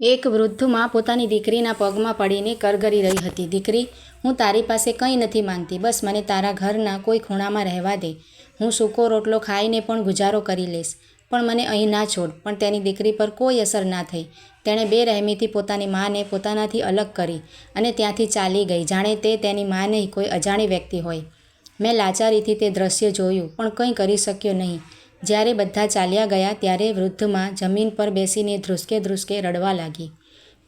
એક વૃદ્ધમાં પોતાની દીકરીના પગમાં પડીને કરગરી રહી હતી. દીકરી, હું તારી પાસે કંઈ નથી માંગતી. બસ મને તારા ઘરના કોઈ ખૂણામાં રહેવા દે. હું સૂકો રોટલો ખાઈને પણ ગુજારો કરી લઈશ. પણ મને અહીં ના છોડ. પણ તેની દીકરી પર કોઈ અસર ના થઈ. તેણે બે રહેમીથી પોતાની માને પોતાનાથી અલગ કરી અને ત્યાંથી ચાલી ગઈ. જાણે તે તેની માને કોઈ અજાણી વ્યક્તિ હોય. મેં લાચારીથી તે દ્રશ્ય જોયું, પણ કંઈ કરી શક્યો નહીં. જ્યારે બધા ચાલ્યા ગયા ત્યારે વૃદ્ધમાં જમીન પર બેસીને ધ્રુસકે ધ્રુસકે રડવા લાગી.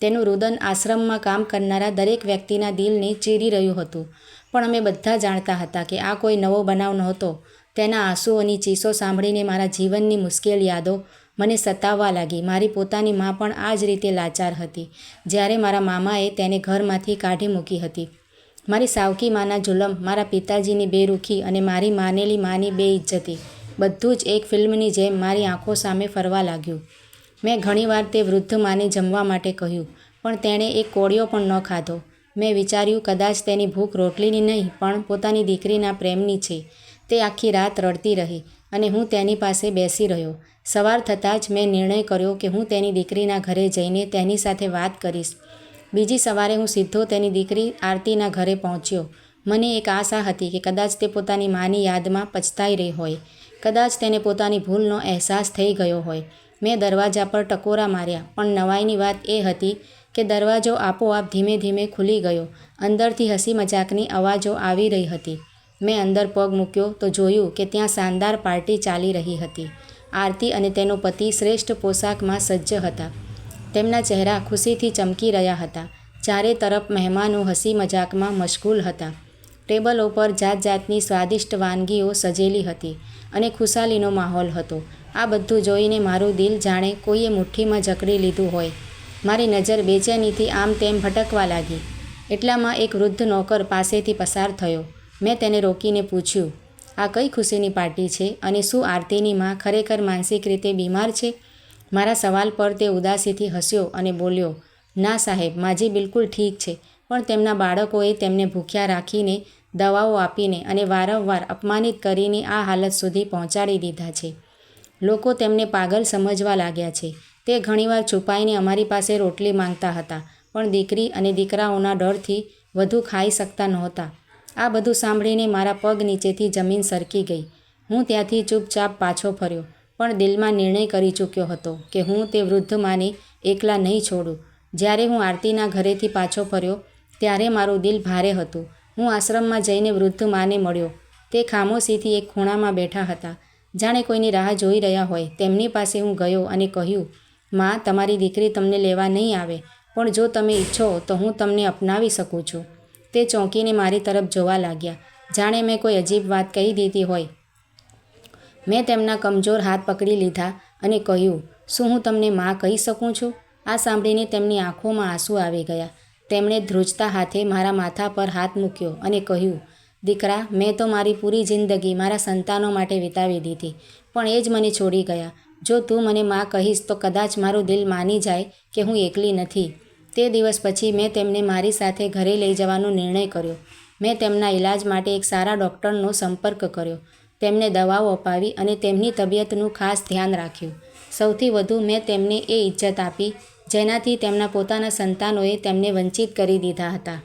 તેનું રુદન આશ્રમમાં કામ કરનારા દરેક વ્યક્તિના દિલને ચીરી રહ્યું હતું. પણ અમે બધા જાણતા હતા કે આ કોઈ નવો બનાવ નહોતો. તેના આંસુઓની ચીસો સાંભળીને મારા જીવનની મુશ્કેલ યાદો મને સતાવવા લાગી. મારી પોતાની મા પણ આ જ રીતે લાચાર હતી, જ્યારે મારા મામાએ તેને ઘરમાંથી કાઢી મૂકી હતી. મારી સાવકી માના જુલમ, મારા પિતાજીની બેરુખી અને મારી માનેલી માની બે ઇજ્જતી બધું જ એક ફિલ્મની જેમ મારી આંખો સામે ફરવા લાગ્યું. મેં ઘણીવાર તે વૃદ્ધ માને જમવા માટે કહ્યું, પણ તેણે એક કોળિયો પણ ન ખાધો. મેં વિચાર્યું, કદાચ તેની ભૂખ રોટલીની નહીં, પણ પોતાની દીકરીના પ્રેમની છે. તે આખી રાત રડતી રહી અને હું તેની પાસે બેસી રહ્યો. સવાર થતાં જ મેં નિર્ણય કર્યો કે હું તેની દીકરીના ઘરે જઈને તેની સાથે વાત કરીશ. બીજી સવારે હું સીધો તેની દીકરી આરતીના ઘરે પહોંચ્યો. મને એક આશા હતી કે કદાચ તે પોતાની માની યાદમાં પછતાઈ રહી હોય. કદાચ તેને પોતાની ભૂલનો અહેસાસ થઈ ગયો હોય. મેં દરવાજા પર ટકોરા માર્યા, પણ નવાઈની વાત એ હતી કે દરવાજો આપોઆપ ધીમે ધીમે ખુલી ગયો. અંદરથી હસી મજાકની અવાજો આવી રહી હતી. મેં અંદર પગ મૂક્યો તો જોયું કે ત્યાં શાનદાર પાર્ટી ચાલી રહી હતી. આરતી અને તેનો પતિ શ્રેષ્ઠ પોશાકમાં સજ્જ હતા. તેમના ચહેરા ખુશીથી ચમકી રહ્યા હતા. ચારે તરફ મહેમાનો હસી મજાકમાં મશગુલ હતા. ટેબલો પર જાત જાતની સ્વાદિષ્ટ વાનગીઓ સજેલી હતી અને ખુશાલીનો માહોલ હતો. આ બધું જોઈને મારું દિલ જાણે કોઈએ મુઠ્ઠીમાં જકડી લીધું હોય. મારી નજર બેચેનીથી આમ તેમ ભટકવા લાગી. એટલામાં એક વૃદ્ધ નોકર પાસેથી પસાર થયો. મેં તેને રોકીને પૂછ્યું, આ કઈ ખુશીની પાર્ટી છે અને શું આરતીની માં ખરેખર માનસિક રીતે બીમાર છે? મારા સવાલ પર તે ઉદાસીથી હસ્યો અને બોલ્યો, ના સાહેબ, માજી બિલકુલ ઠીક છે, પણ તેમના બાળકોએ તેમને ભૂખ્યા રાખીને દવાઓ આપીને અને વારંવાર અપમાનિત કરીને આ હાલત સુધી પહોંચાડી દીધા છે. લોકો તેમને પાગલ સમજવા લાગ્યા છે. તે ઘણીવાર છુપાઈને અમારી પાસે રોટલી માંગતા હતા, પણ દીકરી અને દીકરાઓના ડરથી વધુ ખાઈ શકતા નહોતા. આ બધું સાંભળીને મારા પગ નીચેથી જમીન સરકી ગઈ. હું ત્યાંથી ચૂપચાપ પાછો ફર્યો, પણ દિલમાં નિર્ણય કરી ચૂક્યો હતો કે હું તે વૃદ્ધ માને એકલા નહીં છોડું. જ્યારે હું આરતીના ઘરેથી પાછો ફર્યો, ત્યારે મારું દિલ ભારે હતું. હું આશ્રમમાં જઈને વૃદ્ધ માને મળ્યો. તે ખામોશીથી એક ખૂણામાં બેઠા હતા. જાણે કોઈની રાહ જોઈ રહ્યા હોય. તેમની પાસે હું ગયો અને કહ્યું, માં, તમારી દીકરી તમને લેવા નહીં આવે. પણ જો તમે ઈચ્છો તો હું તમને અપનાવી શકું છું. તે ચોંકીને મારી તરફ જોવા લાગ્યા. જાણે મેં કોઈ અજીબ વાત કહી દીધી હોય. મેં તેમના કમજોર હાથ પકડી લીધા અને કહ્યું, શું હું તમને માં કહી શકું છું? આ સાંભળીને તેમની આંખોમાં આંસુ આવી ગયા. તેમણે ધ્રુજતા હાથે મારા માથા પર હાથ મૂક્યો અને કહ્યું, દીકરા, મેં તો મારી પૂરી જિંદગી મારા સંતાનો માટે વિતાવી દીધી, પણ એ જ મને છોડી ગયા. જો તું મને માં કહીશ તો કદાચ મારું દિલ માની જાય કે હું એકલી નથી. તે દિવસ પછી મેં તેમને મારી સાથે ઘરે લઈ જવાનો નિર્ણય કર્યો. મેં તેમના ઈલાજ માટે એક સારા ડૉક્ટરનો સંપર્ક કર્યો. તેમને દવાઓ અપાવી અને તેમની તબિયતનું ખાસ ધ્યાન રાખ્યું. સૌથી વધુ મેં તેમને એ ઇજ્જત આપી જેનાથી તેમના પોતાના સંતાનોએ તેમને વંચિત કરી દીધા હતા.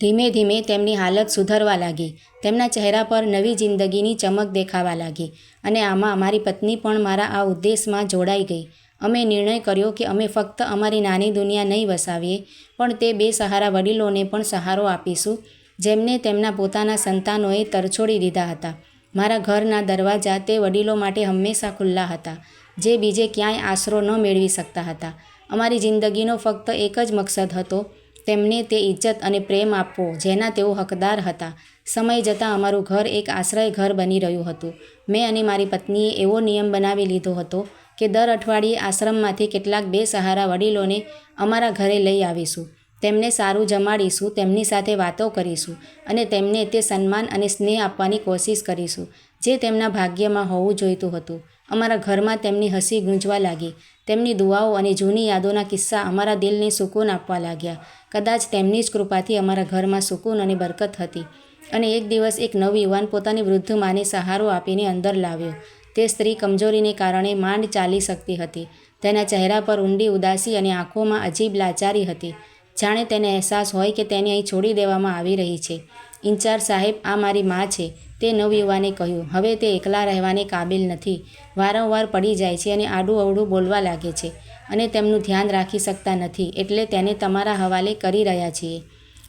ધીમે ધીમે તેમની હાલત સુધરવા લાગી. તેમના ચહેરા પર નવી જિંદગીની ચમક દેખાવા લાગી અને આમાં મારી પત્ની પણ મારા આ ઉદ્દેશમાં જોડાઈ ગઈ. અમે નિર્ણય કર્યો કે અમે ફક્ત અમારી નાની દુનિયા નહીં વસાવીએ, પણ તે બે સહારા વડીલોને પણ સહારો આપીશું, જેમને તેમના પોતાના સંતાનોએ તરછોડી દીધા હતા. મારા ઘરના દરવાજા તે વડીલો માટે હંમેશા ખુલ્લા હતા, જે બીજે ક્યાંય આશરો ન મેળવી શકતા હતા. અમારી જિંદગીનો ફક્ત એક જ મકસદ હતો, તેમને તે ઇજ્જત અને પ્રેમ આપવો, જેના તેઓ હકદાર હતા. સમય જતાં અમારું ઘર એક આશ્રય ઘર બની રહ્યું હતું. મેં અને મારી પત્નીએ એવો નિયમ બનાવી લીધો હતો કે દર અઠવાડિયે આશ્રમમાંથી કેટલાક બે સહારા વડીલોને અમારા ઘરે લઈ આવીશું. તેમને સારું જમાડીશું, તેમની સાથે વાતો કરીશું અને તેમને તે સન્માન અને સ્નેહ આપવાની કોશિશ કરીશું, જે તેમના ભાગ્યમાં હોવું જોઈતું હતું. અમારા ઘરમાં તેમની હસી ગૂંજવા લાગી. તેમની દુઆઓ અને જૂની યાદોના કિસ્સા અમારા દિલને સુકૂન આપવા લાગ્યા. કદાચ તેમની જ કૃપાથી અમારા ઘરમાં સુકૂન અને બરકત હતી. અને એક દિવસ એક નવયુવાન પોતાની વૃદ્ધ માને સહારો આપીને અંદર લાવ્યો. તે સ્ત્રી કમજોરીને કારણે માંડ ચાલી શકતી હતી. તેના ચહેરા પર ઊંડી ઉદાસી અને આંખોમાં અજીબ લાચારી હતી. જાણે તેને અહેસાસ હોય કે તેને અહીં છોડી દેવામાં આવી રહી છે. ઇન્ચાર્જ સાહેબ, આ મારી મા છે. તે નવયુવાને કહ્યું, હવે તે એકલા રહેવાને કાબિલ નથી. વારંવાર પડી જાય છે અને આડું અવળું બોલવા લાગે છે અને તેમનું ધ્યાન રાખી શકતા નથી, એટલે તેને તમારા હવાલે કરી રહ્યા છીએ.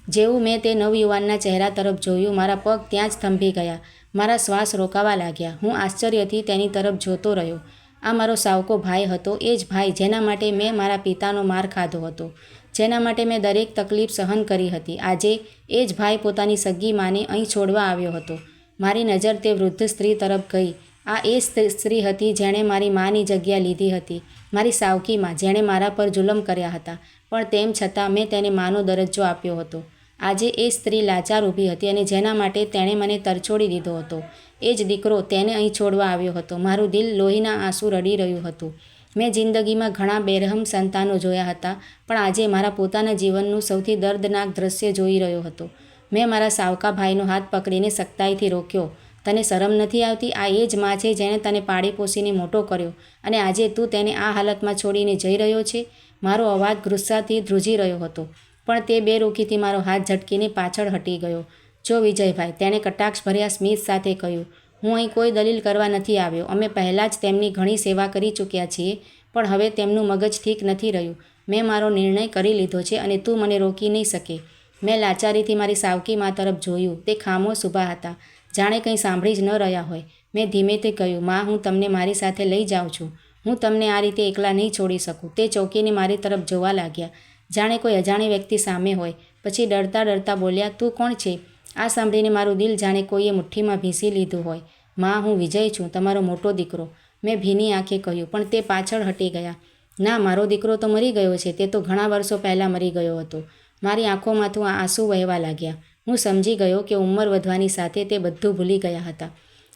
જેવું મેં તે નવયુવાનના ચહેરા તરફ જોયું, મારા પગ ત્યાં જ થંભી ગયા. મારા શ્વાસ રોકાવા લાગ્યા. હું આશ્ચર્યથી તેની તરફ જોતો રહ્યો. આ મારો સાવકો ભાઈ હતો, એ જ ભાઈ જેના માટે મેં મારા પિતાનો માર ખાધો હતો, જેના માટે મેં દરેક તકલીફ સહન કરી હતી. આજે એ જ ભાઈ પોતાની સગી માને અહીં છોડવા આવ્યો હતો. મારી નજર તે વૃદ્ધ સ્ત્રી તરફ ગઈ. આ એ સ્ત્રી હતી જેણે મારી માની જગ્યા લીધી હતી, મારી સાવકીમાં, જેણે મારા પર જુલમ કર્યા હતા. પણ તેમ છતાં મેં તેને માનો દરજ્જો આપ્યો હતો. આજે એ સ્ત્રી લાચાર ઊભી હતી અને જેના માટે તેણે મને તરછોડી દીધો હતો. એ જ દીકરો તેને અહીં છોડવા આવ્યો હતો. મારું દિલ લોહીના આંસુ રડી રહ્યું હતું. મેં જિંદગીમાં ઘણા બેરહમ સંતાનો જોયા હતા, પણ આજે મારા પોતાના જીવનનું સૌથી દર્દનાક દ્રશ્ય જોઈ રહ્યો હતો. મેં મારા સાવકા ભાઈનો હાથ પકડીને સખ્તાઈથી રોક્યો. તને શરમ નથી આવતી? આ એ જ માં છે જેણે તને પાળી પોસીને મોટો કર્યો. અને આજે તું તેને આ હાલતમાં છોડીને જઈ રહ્યો છે? મારો અવાજ ગુસ્સાથી ધ્રુજી રહ્યો હતો. પણ તે બે રોકીથી મારો હાથ ઝટકીને પાછળ હટી ગયો. જો વિજયભાઈ, તેણે કટાક્ષ ભર્યા સ્મિત સાથે કહ્યું, હું અહીં કોઈ દલીલ કરવા નથી આવ્યો. અમે પહેલાં જ તેમની ઘણી સેવા કરી ચૂક્યા છીએ, પણ હવે તેમનું મગજ ઠીક નથી રહ્યું. મેં મારો નિર્ણય કરી લીધો છે અને તું મને રોકી નહીં શકે. મેં લાચારીથી મારી સાવકી મા તરફ જોયું. તે ખામોશ ઊભા હતા. જાણે કંઈ સાંભળી જ ન રહ્યા હોય. મેં ધીમેથી કહ્યું, માં, હું તમને મારી સાથે લઈ જાઉં છું. હું તમને આ રીતે એકલા નહીં છોડી શકું. તે ચોકીને મારી તરફ જોવા લાગ્યા. જાણે કોઈ અજાણી વ્યક્તિ સામે હોય. પછી ડરતા ડરતા બોલ્યા, તું કોણ છે? આ સાંભળીને મારું દિલ જાણે કોઈએ મુઠ્ઠીમાં ભીંસી લીધું હોય. માં, હું વિજય છું, તમારો મોટો દીકરો. મેં ભીની આંખે કહ્યું, પણ તે પાછળ હટી ગયા. ના, મારો દીકરો તો મરી ગયો છે. તે તો ઘણા વર્ષો પહેલાં મરી ગયો હતો. મારી આંખોમાંથી આંસુ વહેવા લાગ્યા. હું સમજી ગયો કે ઉંમર વધવાની સાથે તે બધું ભૂલી ગયા હતા.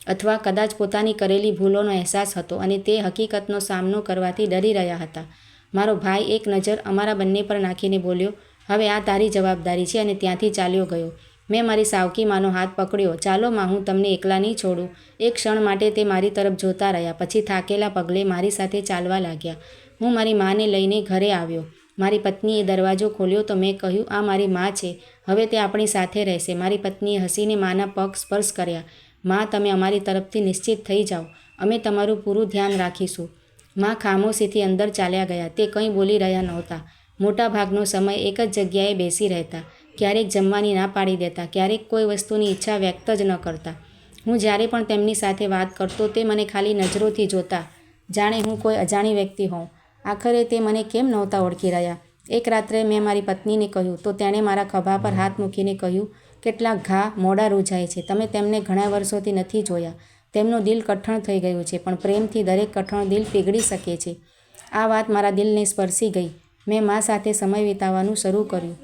અથવા કદાચ પોતાની કરેલી ભૂલોનો અહેસાસ હતો અને તે હકીકતનો સામનો કરવાથી ડરી રહ્યા હતા. મારો ભાઈ એક નજર અમારા બંને પર નાખીને બોલ્યો, હવે આ તારી જવાબદારી છે અને ત્યાંથી ચાલ્યો ગયો. મેં મારી સાવકી માનો હાથ પકડ્યો. ચાલો માં, હું તમને એકલા નહીં છોડું. એક ક્ષણ માટે તે મારી તરફ જોતા રહ્યા, પછી થાકેલા પગલે મારી સાથે ચાલવા લાગ્યા. હું મારી માને લઈને ઘરે આવ્યો. મારી પત્નીએ દરવાજો ખોલ્યો તો મેં કહ્યું, આ મારી મા છે. હવે તે આપણી સાથે રહેશે. મારી પત્નીએ હસીને માના પગ સ્પર્શ કર્યા. મા, તમે અમારી તરફથી નિશ્ચિત થઈ જાઓ. અમે તમારું પૂરું ધ્યાન રાખીશું. મા ખામોશીથી અંદર ચાલ્યા ગયા. તે કંઈ બોલી રહ્યા નહોતા. મોટા ભાગનો સમય એક જ જગ્યાએ બેસી રહેતા. ક્યારેક જમવાની ના પાડી દેતા. ક્યારેક કોઈ વસ્તુની ઈચ્છા વ્યક્ત જ ન કરતા. હું જ્યારે પણ તેમની સાથે વાત કરતો, તે મને ખાલી નજરોથી જોતા. જાણે હું કોઈ અજાણી વ્યક્તિ હોઉં. આખરે તે મને કેમ નહોતા ઓળખી રહ્યા? એક રાત્રે મેં મારી પત્નીને કહ્યું, તો તેણે મારા ખભા પર હાથ મૂકીને કહ્યું, કેટલાક ઘા મોડા રૂજાય છે. તમે તેમને ઘણા વર્ષોથી નથી જોયા. તેમનું દિલ કઠણ થઈ ગયું છે, પણ પ્રેમથી દરેક કઠણ દિલ પીગળી શકે છે. આ વાત મારા દિલને સ્પર્શી ગઈ. મેં મા સાથે સમય વિતાવવાનું શરૂ કર્યું.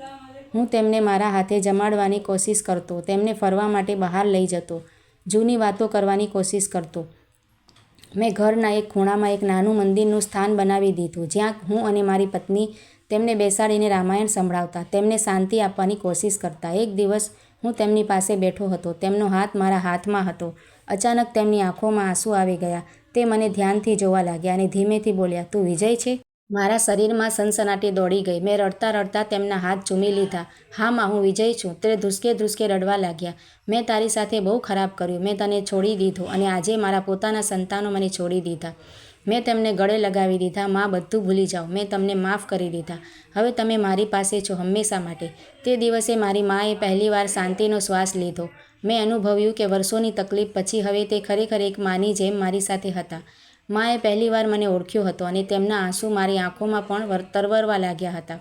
હું તેમને મારા હાથે જમાડવાની કોશિશ કરતો, તેમને ફરવા માટે બહાર લઈ જતો, જૂની વાતો કરવાની કોશિશ કરતો. મેં ઘરના એક ખૂણામાં એક નાનું મંદિરનું સ્થાન બનાવી દીધું, જ્યાં હું અને મારી પત્ની તેમને બેસાડીને રામાયણ સંભળાવતા, તેમને શાંતિ આપવાની કોશિશ કરતા. એક દિવસ હું તેમની પાસે બેઠો હતો, તેમનો હાથ મારા હાથમાં હતો. અચાનક તેમની આંખોમાં આંસુ આવી ગયા. તે મને ધ્યાનથી જોવા લાગ્યા અને ધીમેથી બોલ્યા, તું વિજય છે? મારા શરીરમાં સનસનાટી દોડી ગઈ. મેં રડતા રડતા તેમના હાથ ચૂમી લીધા. હા માં, હું વિજય છું તે ધ્રુસકે ધ્રુસકે રડવા લાગ્યા. મેં તારી સાથે બહુ ખરાબ કર્યું. મેં તને છોડી દીધું અને આજે મારા પોતાના સંતાનો મને છોડી દીધા. મેં તેમને ગળે લગાવી દીધા. માં, બધું ભૂલી જાઓ. મેં તમને માફ કરી દીધા. હવે તમે મારી પાસે છો હંમેશા માટે. તે દિવસે મારી માએ પહેલીવાર શાંતિનો શ્વાસ લીધો. મેં અનુભવ્યું કે વર્ષોની તકલીફ પછી હવે તે ખરેખર એક માની જેમ મારી સાથે હતા. માએ પહેલીવાર મને ઓળખ્યો હતો અને તેમના આંસુ મારી આંખોમાં પણ વર- તરવરવા લાગ્યા હતા.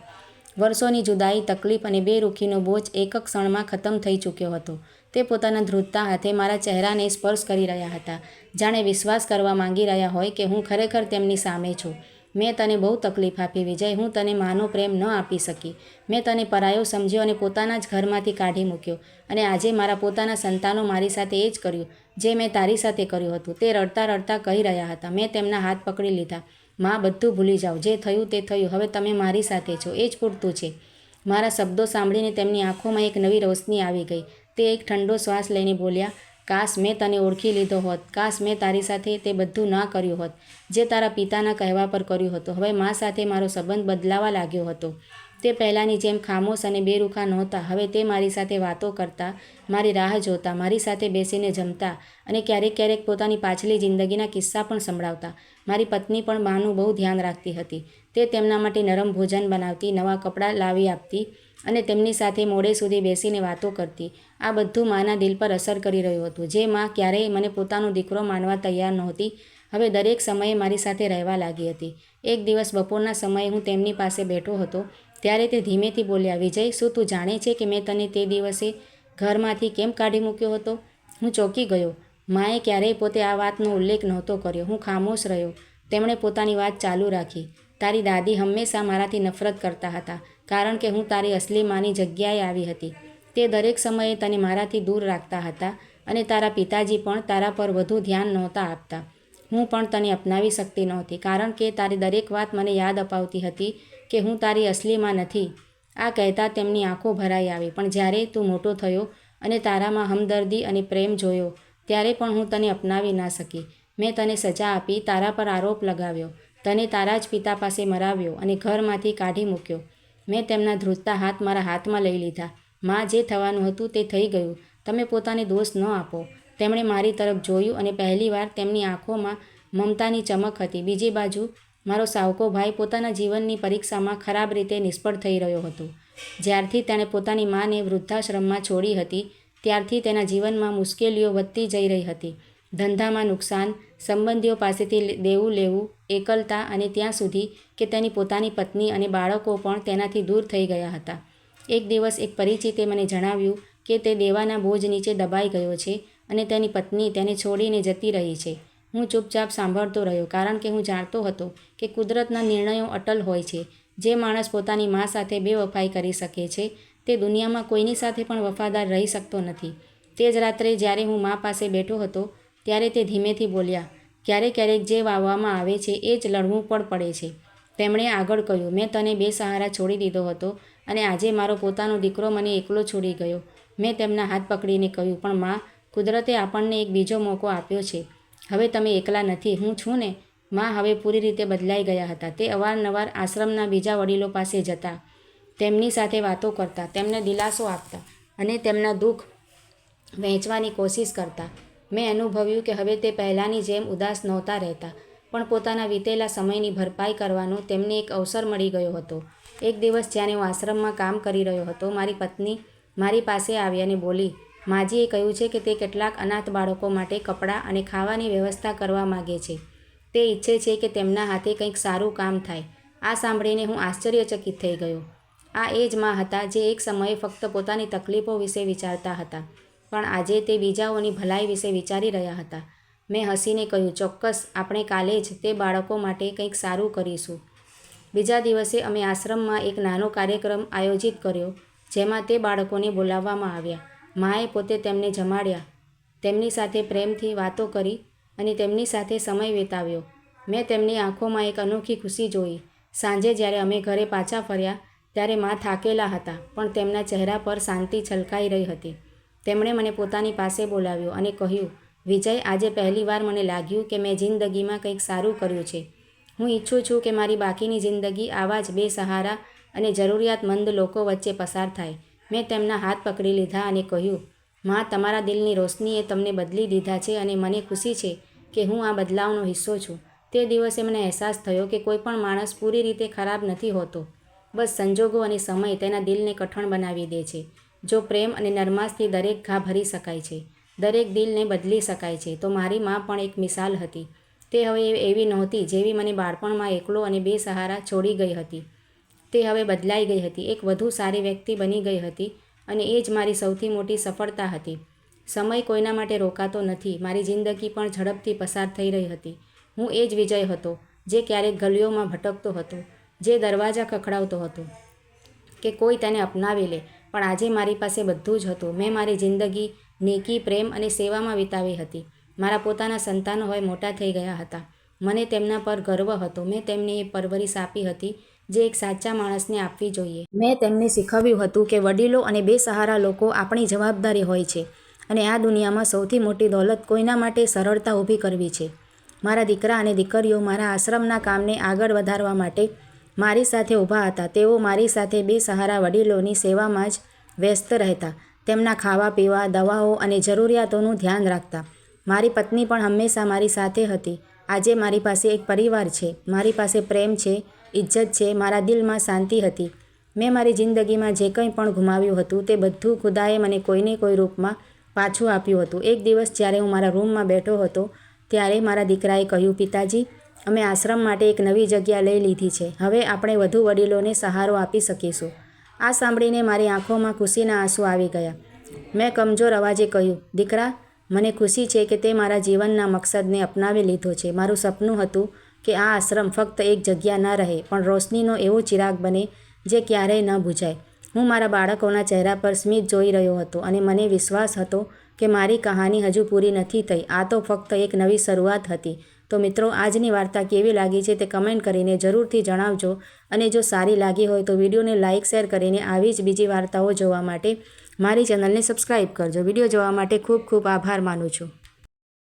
વર્ષોની જુદાઈ, તકલીફ અને બેરુખીનો બોજ એક ક્ષણમાં ખતમ થઈ ચૂક્યો હતો. તે પોતાના ધ્રુજતા હાથે મારા ચહેરાને સ્પર્શ કરી રહ્યા હતા. જાણે વિશ્વાસ કરવા માંગી રહ્યા હોય કે હું ખરેખર તેમની સામે છું. મેં તને બહુ તકલીફ આપી, વિજય. હું તને માનો પ્રેમ ન આપી શકી. મેં તને પરાયો સમજ્યો અને પોતાના જ ઘરમાંથી કાઢી મૂક્યો. અને આજે મારા પોતાના સંતાનો મારી સાથે એ જ કર્યું, જે મેં તારી સાથે કર્યું હતું. તે રડતા રડતા કહી રહ્યા હતા, મેં તેમના હાથ પકડી લીધા. માં, બધું ભૂલી જાઓ. જે થયું તે થયું. હવે તમે મારી સાથે છો. એ જ પૂરતું છે. મારા શબ્દો સાંભળીને તેમની આંખોમાં એક નવી રોશની આવી ગઈ. તે એક ઠંડો શ્વાસ લઈને બોલ્યા કાશ મેં તને ઓળખી લીધો હોત, કાશ મેં તારી સાથે તે બધું ના કર્યું હોત, જે તારા પિતાના કહેવા પર કર્યું હતું. હવે મા સાથે મારો સંબંધ બદલાવા લાગ્યો હતો. તે પહેલાંની જેમ ખામોશ અને બેરુખા નહોતા. હવે તે મારી સાથે વાતો કરતા, મારી રાહ જોતા, મારી સાથે બેસીને જમતા અને ક્યારેક ક્યારેક પોતાની પાછલી જિંદગીના કિસ્સા પણ સંભળાવતા. મારી પત્ની પણ માનું બહુ ધ્યાન રાખતી હતી. તે તેમના માટે નરમ ભોજન બનાવતી, નવા કપડાં લાવી આપતી અને તેમની સાથે મોડે સુધી બેસીને વાતો કરતી. આ બધું માના દિલ પર અસર કરી રહ્યું હતું. જે માં ક્યારેય મને પોતાનો દીકરો માનવા તૈયાર નહોતી. હવે દરેક સમયે મારી સાથે રહેવા લાગી હતી. એક દિવસ બપોરના સમયે હું તેમની પાસે બેઠો હતો. ત્યારે તે ધીમેથી બોલ્યા, વિજય, શું તું જાણે છે કે મેં તને તે દિવસે ઘરમાંથી કેમ કાઢી મૂક્યો હતો? હું ચોંકી ગયો. માએ ક્યારેય પોતે આ વાતનો ઉલ્લેખ નહોતો કર્યો. હું ખામોશ રહ્યો. તેમણે પોતાની વાત ચાલુ રાખી. તારી દાદી હંમેશા મારાથી નફરત કરતા હતા. કારણ કે હું તારી અસલી માની જગ્યાએ આવી હતી. તે દરેક સમયે તને મારાથી દૂર રાખતા હતા અને તારા પિતાજી પણ તારા પર વધુ ધ્યાન નહોતા આપતા. હું પણ તને અપનાવી શકતી નહોતી કારણ કે તારી દરેક વાત મને યાદ અપાવતી હતી કે હું તારી અસલીમાં નથી. આ કહેતા તેમની આંખો ભરાઈ આવી. પણ જ્યારે તું મોટો થયો અને તારામાં હમદર્દી અને પ્રેમ જોયો, ત્યારે પણ હું તને અપનાવી ના શકી. મેં તને સજા આપી, તારા પર આરોપ લગાવ્યો. તને તારા જ પિતા પાસે મરાવ્યો અને ઘરમાંથી કાઢી મૂક્યો. મેં તેમના ધ્રુજતા હાથ મારા હાથમાં લઈ લીધા. માં જે થવાનું હતું તે થઈ ગયું. તમે પોતાને દોષ ન આપો. તેમણે મારી તરફ જોયું અને પહેલીવાર તેમની આંખોમાં મમતાની ચમક હતી. બીજી બાજુ, મારો સાવકો ભાઈ પોતાના જીવનની પરીક્ષામાં ખરાબ રીતે નિષ્ફળ થઈ રહ્યો હતો. જ્યારથી તેણે પોતાની માને વૃદ્ધાશ્રમમાં છોડી હતી, ત્યારથી તેના જીવનમાં મુશ્કેલીઓ વધતી જઈ રહી હતી. ધંધામાં નુકસાન, સંબંધીઓ પાસેથી દેવું લેવું, એકલતા અને ત્યાં સુધી કે તેની પોતાની પત્ની અને બાળકો પણ તેનાથી દૂર થઈ ગયા હતા. એક દિવસ એક પરિચિતે મને જણાવ્યું કે તે દેવાના બોજ નીચે દબાઈ ગયો છે અને તેની પત્ની તેને છોડીને જતી રહી છે. હું ચૂપચાપ સાંભળતો રહ્યો કારણ કે હું જાણતો હતો કે કુદરતના નિર્ણયો અટલ હોય છે. જે માણસ પોતાની મા સાથે બેવફાઈ કરી શકે છે, તે દુનિયામાં કોઈની સાથે પણ વફાદાર રહી શકતો નથી. તે જ રાત્રે જ્યારે હું મા પાસે બેઠો હતો ત્યારે તે ધીમેથી બોલ્યા, ક્યારેક ક્યારેક જે વાવવામાં આવે છે એ જ લડવું પણ પડે છે. તેમણે આગળ કહ્યું, મેં તને બે સહારા છોડી દીધો હતો અને આજે મારો પોતાનો દીકરો મને એકલો છોડી ગયો. મેં તેમના હાથ પકડીને કહ્યું, પણ મા, કુદરતે આપણને એક બીજો મોકો આપ્યો છે. હવે તમે એકલા નથી, હું છું ને. માં હવે પૂરી રીતે બદલાઈ ગયા હતા. તે અવારનવાર આશ્રમના બીજા વડીલો પાસે જતા, તેમની સાથે વાતો કરતા, તેમને દિલાસો આપતા અને તેમના દુઃખ વહેંચવાની કોશિશ કરતા. મેં અનુભવ્યું કે હવે તે પહેલાંની જેમ ઉદાસ નહોતા રહેતા, પણ પોતાના વીતેલા સમયની ભરપાઈ કરવાનો તેમને એક અવસર મળી ગયો હતો. એક દિવસ જ્યારે હું આશ્રમમાં કામ કરી રહ્યો હતો, મારી પત્ની મારી પાસે આવી અને બોલી, માજીએ કહ્યું છે કે તે કેટલાક અનાથ બાળકો માટે કપડાં અને ખાવાની વ્યવસ્થા કરવા માગે છે. તે ઈચ્છે છે કે તેમના હાથે કંઈક સારું કામ થાય. આ સાંભળીને હું આશ્ચર્યચકિત થઈ ગયો. આ એ જ માં હતા જે એક સમયે ફક્ત પોતાની તકલીફો વિશે વિચારતા હતા. પણ આજે તે બીજાઓની ભલાઈ વિશે વિચારી રહ્યા હતા. મેં હસીને કહ્યું, ચોક્કસ, આપણે કાલે જ તે બાળકો માટે કંઈક સારું કરીશું. બીજા દિવસે અમે આશ્રમમાં એક નાનો કાર્યક્રમ આયોજિત કર્યો, જેમાં તે બાળકોને બોલાવવામાં આવ્યા. માએ પોતે તેમને જમાડ્યા. તેમની સાથે પ્રેમથી વાતો કરી અને તેમની સાથે સમય વિતાવ્યો. મેં તેમની આંખોમાં એક અનોખી ખુશી જોઈ. સાંજે જ્યારે અમે ઘરે પાછા ફર્યા, ત્યારે મા થાકેલા હતા, પણ તેમના ચહેરા પર શાંતિ છલકાઈ રહી હતી. તેમણે મને પોતાની પાસે બોલાવ્યો અને કહ્યું, વિજય, આજે પહેલીવાર મને લાગ્યું કે મેં જિંદગીમાં કંઈક સારું કર્યું છે. હું ઈચ્છું છું કે મારી બાકીની જિંદગી આવા જ બેસહારા અને જરૂરિયાતમંદ લોકો વચ્ચે પસાર થાય. મેં તેમના હાથ પકડી લીધા અને કહ્યું, માં, તમારા દિલની રોશનીએ તમને બદલી દીધા છે અને મને ખુશી છે કે હું આ બદલાવનો હિસ્સો છું. તે દિવસે મને અહેસાસ થયો કે કોઈ પણ માણસ પૂરી રીતે ખરાબ નથી હોતો. બસ સંજોગો અને સમય તેના દિલને કઠણ બનાવી દે છે. જો પ્રેમ અને નરમાશથી દરેક ઘા ભરી શકાય છે, દરેક દિલને બદલી શકાય છે, તો મારી માં પણ એક મિસાલ હતી. તે હવે એવી નહોતી જેવી મને બાળપણમાં એકલો અને બે સહારા છોડી ગઈ હતી. તે હવે બદલાઈ ગઈ હતી, એક વધુ સારી વ્યક્તિ બની ગઈ હતી અને એ જ મારી સૌથી મોટી સફળતા હતી. સમય કોઈના માટે રોકાતો નથી, મારી જિંદગી પણ ઝડપથી પસાર થઈ રહી હતી. હું એ જ વિજય હતો, જે ક્યારેક ગલીઓમાં ભટકતો હતો, જે દરવાજા ખખડાવતો હતો, કે કોઈ તેને અપનાવી લે પણ આજે મારી પાસે બધું જ હતું. મેં મારી જિંદગી નેકી, પ્રેમ અને સેવામાં વિતાવી હતી. મારા પોતાના સંતાનો હોય મોટા થઈ ગયા હતા. મને તેમના પર ગર્વ હતો. મેં તેમને એ પરવરિશ આપી હતી જે એક સાચા માણસને આપવી જોઈએ. મેં તેમને શીખવ્યું હતું કે વડીલો અને બેસહારા લોકો આપણી જવાબદારી હોય છે અને આ દુનિયામાં સૌથી મોટી દોલત કોઈના માટે સરળતા ઊભી કરવી છે. મારા દીકરા અને દીકરીઓ મારા આશ્રમના કામને આગળ વધારવા માટે મારી સાથે ઊભા હતા. તેઓ મારી સાથે બે સહારા વડીલોની સેવામાં જ વ્યસ્ત રહેતા. તેમના ખાવા પીવા, દવાઓ અને જરૂરિયાતોનું ધ્યાન રાખતા. મારી પત્ની પણ હંમેશા મારી સાથે હતી. આજે મારી પાસે એક પરિવાર છે. મારી પાસે પ્રેમ છે ઇજ્જત છે, મારા દિલમાં શાંતિ હતી. મેં મારી જિંદગીમાં જે કંઈ પણ ગુમાવ્યું હતું તે બધું ખુદાએ મને કોઈને કોઈ રૂપમાં પાછું આપ્યું હતું. એક દિવસ જ્યારે હું મારા રૂમમાં બેઠો હતો, ત્યારે મારા દીકરાએ કહ્યું, પિતાજી અમે આશ્રમ માટે એક નવી જગ્યા લઈ લીધી છે. હવે આપણે વધુ વડીલોને સહારો આપી શકીશું. આ સાંભળીને મારી આંખોમાં ખુશીના આંસુ આવી ગયા. મેં કમજોર અવાજે કહ્યું, દીકરા, મને ખુશી છે કે તે મારા જીવનના મકસદને અપનાવી લીધો છે. મારું સપનું હતું કે આ આશ્રમ ફક્ત એક જગ્યા ન રહે, પણ રોશનીનો એવો ચિરાગ બને જે ક્યારેય ન બુજાય હું મારા બાળકોના ચહેરા પર સ્મિત જોઈ રહ્યો હતો અને મને વિશ્વાસ હતો કે મારી કહાની હજુ પૂરી નથી થઈ. આ તો ફક્ત એક નવી શરૂઆત હતી. તો મિત્રો, આજની વાર્તા કેવી લાગી છે તે કમેન્ટ કરીને જરૂરથી જણાવજો. અને જો સારી લાગી હોય તો વિડીયોને લાઇક, શેર કરીને આવી જ બીજી વાર્તાઓ જોવા માટે મારી ચેનલને સબસ્ક્રાઈબ કરજો. વીડિયો જોવા માટે ખૂબ ખૂબ આભાર માનું છું.